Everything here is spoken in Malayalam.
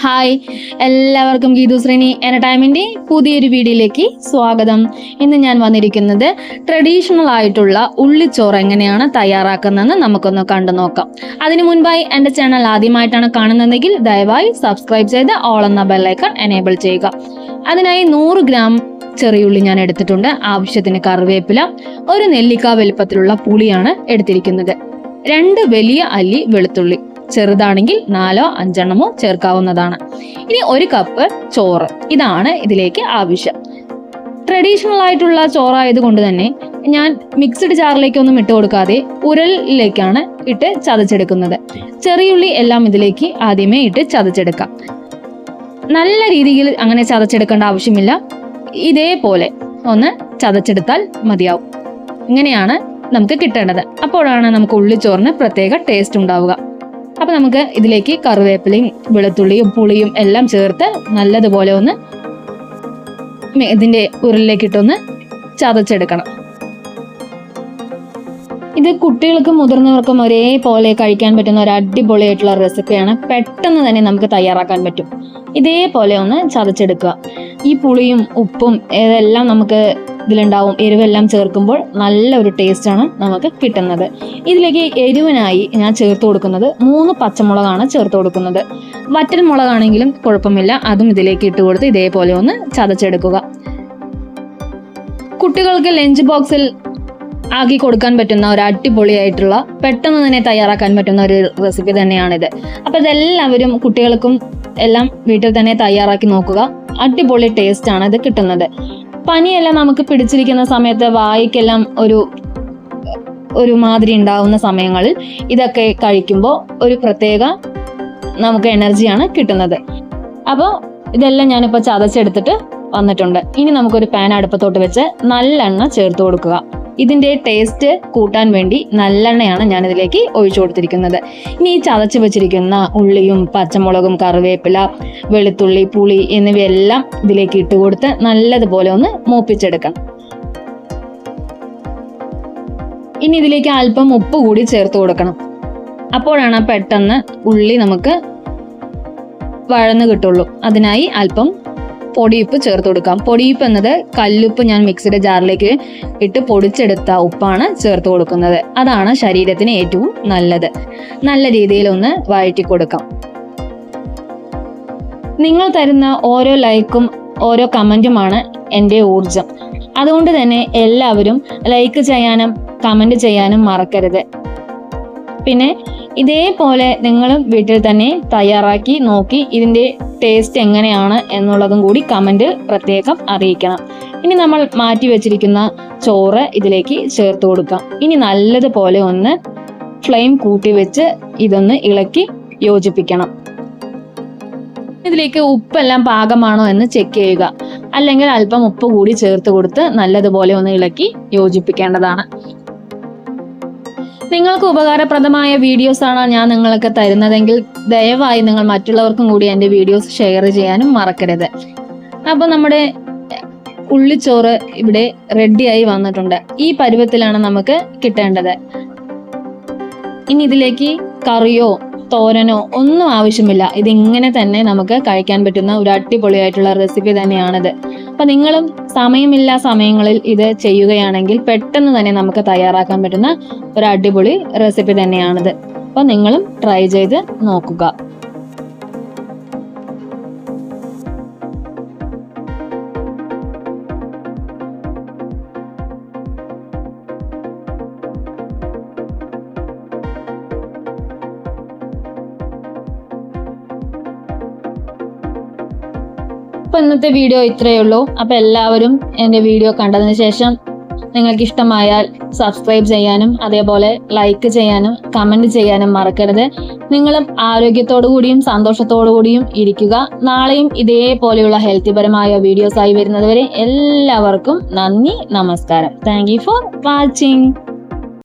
ഹായ് എല്ലാവർക്കും ഗീതു ശ്രേണി എന്റർടൈൻമെന്റ് പുതിയൊരു വീഡിയോയിലേക്ക് സ്വാഗതം. ഇന്ന് ഞാൻ വന്നിരിക്കുന്നത് ട്രഡീഷണൽ ആയിട്ടുള്ള ഉള്ളിച്ചോറ് എങ്ങനെയാണ് തയ്യാറാക്കുന്നതെന്ന് നമുക്കൊന്ന് കണ്ടു നോക്കാം. അതിനു മുൻപായി എന്റെ ചാനൽ ആദ്യമായിട്ടാണ് കാണുന്നതെങ്കിൽ ദയവായി സബ്സ്ക്രൈബ് ചെയ്ത് ഓൾ എന്ന ബെല്ലൈക്കൺ എനേബിൾ ചെയ്യുക. അതിനായി നൂറ് ഗ്രാം ചെറിയുള്ളി ഞാൻ എടുത്തിട്ടുണ്ട്. ആവശ്യത്തിന് കറിവേപ്പില ഒരു നെല്ലിക്ക വലുപ്പത്തിലുള്ള പുളിയാണ് എടുത്തിരിക്കുന്നത്. രണ്ട് വലിയ അല്ലി വെളുത്തുള്ളി. ചെറുതാണെങ്കിൽ നാലോ അഞ്ചെണ്ണമോ ചേർക്കാവുന്നതാണ്. ഇനി ഒരു കപ്പ് ചോറ്. ഇതാണ് ഇതിലേക്ക് ആവശ്യം. ട്രഡീഷണൽ ആയിട്ടുള്ള ചോറായത് കൊണ്ട് തന്നെ ഞാൻ മിക്സ്ഡ് ജാറിലേക്കൊന്നും ഇട്ട് കൊടുക്കാതെ ഉരലിലേക്കാണ് ഇട്ട് ചതച്ചെടുക്കുന്നത്. ചെറിയുള്ളി എല്ലാം ഇതിലേക്ക് ആദ്യമേ ഇട്ട് ചതച്ചെടുക്കാം. നല്ല രീതിയിൽ അങ്ങനെ ചതച്ചെടുക്കേണ്ട ആവശ്യമില്ല. ഇതേപോലെ ഒന്ന് ചതച്ചെടുത്താൽ മതിയാവും. ഇങ്ങനെയാണ് നമുക്ക് കിട്ടേണ്ടത്. അപ്പോഴാണ് നമുക്ക് ഉള്ളിച്ചോറിന് പ്രത്യേക ടേസ്റ്റ് ഉണ്ടാവുക. അപ്പൊ നമുക്ക് ഇതിലേക്ക് കറിവേപ്പിലയും വെളുത്തുള്ളിയും പുളിയും എല്ലാം ചേർത്ത് നല്ലതുപോലെ ഒന്ന് ഇതിന്റെ ഉരുളിലേക്കിട്ടൊന്ന് ചതച്ചെടുക്കണം. ഇത് കുട്ടികൾക്കും മുതിർന്നവർക്കും ഒരേപോലെ കഴിക്കാൻ പറ്റുന്ന ഒരു അടിപൊളിയായിട്ടുള്ള റെസിപ്പിയാണ്. പെട്ടെന്ന് തന്നെ നമുക്ക് തയ്യാറാക്കാൻ പറ്റും. ഇതേപോലെ ഒന്ന് ചതച്ചെടുക്കുക. ഈ പുളിയും ഉപ്പും ഇതെല്ലാം നമുക്ക് ഇതിലുണ്ടാവും എരിവെല്ലാം ചേർക്കുമ്പോൾ നല്ല ഒരു ടേസ്റ്റാണ് നമുക്ക് കിട്ടുന്നത്. ഇതിലേക്ക് എരിവിനായി ഞാൻ ചേർത്ത് കൊടുക്കുന്നത് മൂന്ന് പച്ചമുളകാണ് ചേർത്ത് കൊടുക്കുന്നത്. വറ്റൽ മുളകാണെങ്കിലും കുഴപ്പമില്ല. അതും ഇതിലേക്ക് ഇട്ട് കൊടുത്ത് ഇതേപോലെ ഒന്ന് ചതച്ചെടുക്കുക. കുട്ടികൾക്ക് ലഞ്ച് ബോക്സിൽ ആക്കി കൊടുക്കാൻ പറ്റുന്ന ഒരു അടിപൊളിയായിട്ടുള്ള പെട്ടെന്ന് തന്നെ തയ്യാറാക്കാൻ പറ്റുന്ന ഒരു റെസിപ്പി തന്നെയാണിത്. അപ്പോൾ ഇതെല്ലാവരും കുട്ടികൾക്കും എല്ലാം വീട്ടിൽ തന്നെ തയ്യാറാക്കി നോക്കുക. അടിപൊളി ടേസ്റ്റ് ആണ് ഇത് കിട്ടുന്നത്. പനിയെല്ലാം നമുക്ക് പിടിച്ചിരിക്കുന്ന സമയത്ത് വായിക്കെല്ലാം ഒരു ഒരു മാതിരി ഉണ്ടാവുന്ന സമയങ്ങളിൽ ഇതൊക്കെ കഴിക്കുമ്പോൾ ഒരു പ്രത്യേക നമുക്ക് എനർജിയാണ് കിട്ടുന്നത്. അപ്പോൾ ഇതെല്ലാം ഞാനിപ്പോൾ ചതച്ചെടുത്തിട്ട് വന്നിട്ടുണ്ട്. ഇനി നമുക്കൊരു പാൻ അടുപ്പത്തോട്ട് വെച്ച് നല്ലെണ്ണ ചേർത്ത് കൊടുക്കുക. ഇതിന്റെ ടേസ്റ്റ് കൂട്ടാൻ വേണ്ടി നല്ലെണ്ണയാണ് ഞാൻ ഇതിലേക്ക് ഒഴിച്ചു കൊടുത്തിരിക്കുന്നത്. ഇനി ഈ ചതച്ച് വെച്ചിരിക്കുന്ന ഉള്ളിയും പച്ചമുളകും കറിവേപ്പില വെളുത്തുള്ളി പുളി എന്നിവയെല്ലാം ഇതിലേക്ക് ഇട്ട് കൊടുത്ത് നല്ലതുപോലെ ഒന്ന് മൂപ്പിച്ചെടുക്കണം ഇനി ഇതിലേക്ക് അല്പം ഉപ്പ് കൂടി ചേർത്ത് കൊടുക്കണം. അപ്പോഴാണ് പെട്ടെന്ന് ഉള്ളി നമുക്ക് വഴന്ന് കിട്ടുള്ളൂ. അതിനായി അല്പം പൊടിയുപ്പ് ചേർത്ത് കൊടുക്കാം. പൊടിയുപ്പ് എന്നത് കല്ലുപ്പ് ഞാൻ മിക്സിയുടെ ജാറിലേക്ക് ഇട്ട് പൊടിച്ചെടുത്ത ഉപ്പാണ് ചേർത്ത് കൊടുക്കുന്നത്. അതാണ് ശരീരത്തിന് ഏറ്റവും നല്ലത്. നല്ല രീതിയിൽ ഒന്ന് വഴറ്റി കൊടുക്കാം. നിങ്ങൾ തരുന്ന ഓരോ ലൈക്കും ഓരോ കമന്റുമാണ് എന്റെ ഊർജം അതുകൊണ്ട് തന്നെ എല്ലാവരും ലൈക്ക് ചെയ്യാനും കമന്റ് ചെയ്യാനും മറക്കരുത്. പിന്നെ ഇതേപോലെ നിങ്ങളും വീട്ടിൽ തന്നെ തയ്യാറാക്കി നോക്കി ഇതിന്റെ ടേസ്റ്റ് എങ്ങനെയാണ് എന്നുള്ളതും കൂടി കമന്റ് പ്രത്യേകം അറിയിക്കണം. ഇനി നമ്മൾ മാറ്റി വെച്ചിരിക്കുന്ന ചോറ് ഇതിലേക്ക് ചേർത്ത് കൊടുക്കാം. ഇനി നല്ലതുപോലെ ഒന്ന് ഫ്ലെയിം കൂട്ടി വെച്ച് ഇതൊന്ന് ഇളക്കി യോജിപ്പിക്കണം. ഇതിലേക്ക് ഉപ്പെല്ലാം പാകമാണോ എന്ന് ചെക്ക് ചെയ്യുക. അല്ലെങ്കിൽ അല്പം ഉപ്പ് കൂടി ചേർത്ത് കൊടുത്ത് നല്ലതുപോലെ ഒന്ന് ഇളക്കി യോജിപ്പിക്കേണ്ടതാണ്. നിങ്ങൾക്ക് ഉപകാരപ്രദമായ വീഡിയോസ് ആണ് ഞാൻ നിങ്ങൾക്ക് തരുന്നതെങ്കിൽ ദയവായി നിങ്ങൾ മറ്റുള്ളവർക്കും കൂടി എന്റെ വീഡിയോസ് ഷെയർ ചെയ്യാനും മറക്കരുത്. അപ്പോൾ നമ്മുടെ ഉള്ളിച്ചോറ് ഇവിടെ റെഡിയായി വന്നിട്ടുണ്ട്. ഈ പരുവത്തിലാണ് നമുക്ക് കിട്ടേണ്ടത്. ഇനി ഇതിലേക്ക് കറിയോ തോരനോ ഒന്നും ആവശ്യമില്ല. ഇതിങ്ങനെ തന്നെ നമുക്ക് കഴിക്കാൻ പറ്റുന്ന ഒരു അടിപൊളിയായിട്ടുള്ള റെസിപ്പി തന്നെയാണിത്. അപ്പൊ നിങ്ങളും സമയമില്ലാ സമയങ്ങളിൽ ഇത് ചെയ്യുകയാണെങ്കിൽ പെട്ടെന്ന് തന്നെ നമുക്ക് തയ്യാറാക്കാൻ പറ്റുന്ന ഒരു അടിപൊളി റെസിപ്പി തന്നെയാണിത്. അപ്പൊ നിങ്ങളും ട്രൈ ചെയ്ത് നോക്കുക. അപ്പൊ ഇന്നത്തെ വീഡിയോ ഇത്രയേ ഉള്ളൂ. അപ്പൊ എല്ലാവരും എന്റെ വീഡിയോ കണ്ടതിന് ശേഷം നിങ്ങൾക്ക് ഇഷ്ടമായാൽ സബ്സ്ക്രൈബ് ചെയ്യാനും അതേപോലെ ലൈക്ക് ചെയ്യാനും കമന്റ് ചെയ്യാനും മറക്കരുത്. നിങ്ങളും ആരോഗ്യത്തോടു കൂടിയും സന്തോഷത്തോടു കൂടിയും ഇരിക്കുക. നാളെയും ഇതേപോലെയുള്ള ഹെൽത്തിപരമായ വീഡിയോസ് ആയി വരുന്നതുവരെ എല്ലാവർക്കും നന്ദി നമസ്കാരം. Thank for watching